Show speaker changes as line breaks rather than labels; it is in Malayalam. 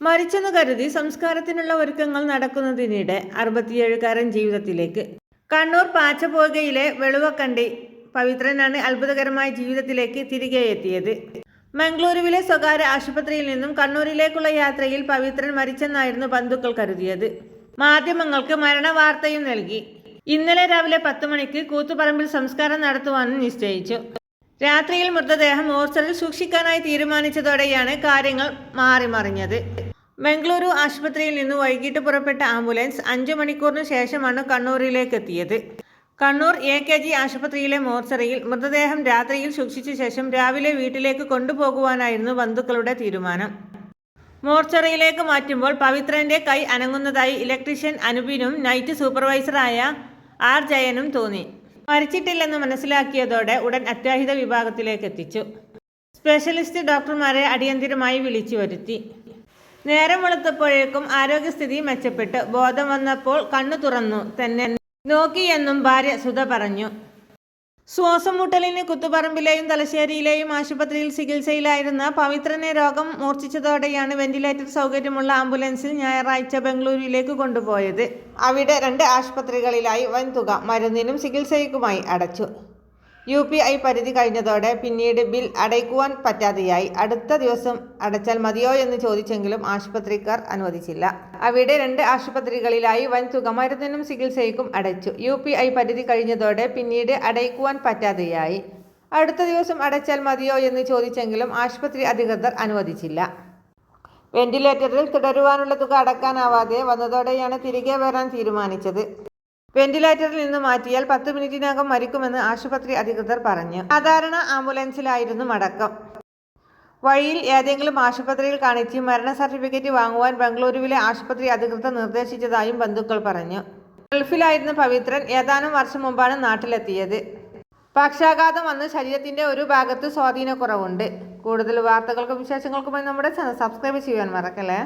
മരിച്ചെന്ന് കരുതി സംസ്കാരത്തിനുള്ള ഒരുക്കങ്ങൾ നടക്കുന്നതിനിടെ അറുപത്തിയേഴുകാരൻ ജീവിതത്തിലേക്ക്. കണ്ണൂർ പാച്ചപ്പോകയിലെ വെളുവക്കണ്ടി പവിത്രനാണ് അത്ഭുതകരമായ ജീവിതത്തിലേക്ക് തിരികെ എത്തിയത്. മംഗളൂരുവിലെ സ്വകാര്യ ആശുപത്രിയിൽ നിന്നും കണ്ണൂരിലേക്കുള്ള യാത്രയിൽ പവിത്രൻ മരിച്ചെന്നായിരുന്നു ബന്ധുക്കൾ കരുതിയത്. മാധ്യമങ്ങൾക്ക് മരണവാർത്തയും നൽകി. ഇന്നലെ രാവിലെ പത്ത് മണിക്ക് കൂത്തുപറമ്പിൽ സംസ്കാരം നടത്തുവാനും നിശ്ചയിച്ചു. രാത്രിയിൽ മൃതദേഹം ഓർച്ചറിൽ സൂക്ഷിക്കാനായി തീരുമാനിച്ചതോടെയാണ് കാര്യങ്ങൾ മാറിമറിഞ്ഞത്. ബംഗളൂരു ആശുപത്രിയിൽ നിന്ന് വൈകിട്ട് പുറപ്പെട്ട ആംബുലൻസ് അഞ്ചു മണിക്കൂറിന് ശേഷമാണ് കണ്ണൂരിലേക്ക് എത്തിയത് കണ്ണൂർ എ കെ ജി ആശുപത്രിയിലെ മോർച്ചറിയിൽ മൃതദേഹം രാത്രിയിൽ സൂക്ഷിച്ച ശേഷം രാവിലെ വീട്ടിലേക്ക് കൊണ്ടുപോകുവാനായിരുന്നു ബന്ധുക്കളുടെ തീരുമാനം. മോർച്ചറിയിലേക്ക് മാറ്റുമ്പോൾ പവിത്രന്റെ കൈ അനങ്ങുന്നതായി ഇലക്ട്രീഷ്യൻ അനുപിനും നൈറ്റ് സൂപ്പർവൈസറായ ആർ ജയനും തോന്നി. മരിച്ചിട്ടില്ലെന്ന് മനസ്സിലാക്കിയതോടെ ഉടൻ അത്യാഹിത വിഭാഗത്തിലേക്ക് എത്തിച്ചു സ്പെഷ്യലിസ്റ്റ് ഡോക്ടർമാരെ അടിയന്തിരമായി വിളിച്ചു വരുത്തി. നേരം വെളുത്തപ്പോഴേക്കും ആരോഗ്യസ്ഥിതി മെച്ചപ്പെട്ടു. ബോധം വന്നപ്പോൾ കണ്ണു തുറന്നു. തന്നെ നോക്കിയെന്നും ഭാര്യ സുധ പറഞ്ഞു. ശ്വാസം മുട്ടലിന് കുത്തുപറമ്പിലെയും തലശ്ശേരിയിലെയും ആശുപത്രിയിൽ ചികിത്സയിലായിരുന്ന പവിത്രനെ രോഗം മൂർച്ഛിച്ചതോടെയാണ് വെന്റിലേറ്റർ സൗകര്യമുള്ള ആംബുലൻസിൽ ഞായറാഴ്ച ബംഗളൂരുവിലേക്ക് കൊണ്ടുപോയത്. അവിടെ രണ്ട് ആശുപത്രികളിലായി വൻതുക മരുന്നിനും ചികിത്സയ്ക്കുമായി അടച്ചു. യു പി ഐ പരിധി കഴിഞ്ഞതോടെ പിന്നീട് ബിൽ അടയ്ക്കുവാൻ പറ്റാതെയായി. അടുത്ത ദിവസം അടച്ചാൽ മതിയോ എന്ന് ചോദിച്ചെങ്കിലും ആശുപത്രിക്കാർ അനുവദിച്ചില്ല. അവിടെ രണ്ട് ആശുപത്രികളിലായി വൻ തുക മരുന്നിനും ചികിത്സയ്ക്കും അടച്ചു. യു പി ഐ പരിധി കഴിഞ്ഞതോടെ പിന്നീട് അടയ്ക്കുവാൻ പറ്റാതെയായി. അടുത്ത ദിവസം അടച്ചാൽ മതിയോ എന്ന് ചോദിച്ചെങ്കിലും ആശുപത്രി അധികൃതർ അനുവദിച്ചില്ല. വെന്റിലേറ്ററിൽ തുടരുവാനുള്ള തുക അടക്കാനാവാതെ വന്നതോടെയാണ് തിരികെ വരാൻ തീരുമാനിച്ചത്. വെന്റിലേറ്ററിൽ നിന്ന് മാറ്റിയാൽ പത്ത് മിനിറ്റിനകം മരിക്കുമെന്ന് ആശുപത്രി അധികൃതർ പറഞ്ഞു. സാധാരണ ആംബുലൻസിലായിരുന്നു മടക്കം. വഴിയിൽ ഏതെങ്കിലും ആശുപത്രിയിൽ കാണിച്ച് മരണ സർട്ടിഫിക്കറ്റ് വാങ്ങുവാൻ ബംഗളൂരുവിലെ ആശുപത്രി അധികൃതർ നിർദ്ദേശിച്ചതായും ബന്ധുക്കൾ പറഞ്ഞു. ഗൾഫിലായിരുന്ന പവിത്രൻ ഏതാനും വർഷം മുമ്പാണ് നാട്ടിലെത്തിയത്. പക്ഷാഘാതം വന്ന് ശരീരത്തിന്റെ ഒരു ഭാഗത്ത് സ്വാധീനക്കുറവുണ്ട്. കൂടുതൽ വാർത്തകൾക്കും വിശേഷങ്ങൾക്കുമായി നമ്മുടെ ചാനൽ സബ്സ്ക്രൈബ് ചെയ്യാൻ മറക്കല്ലേ?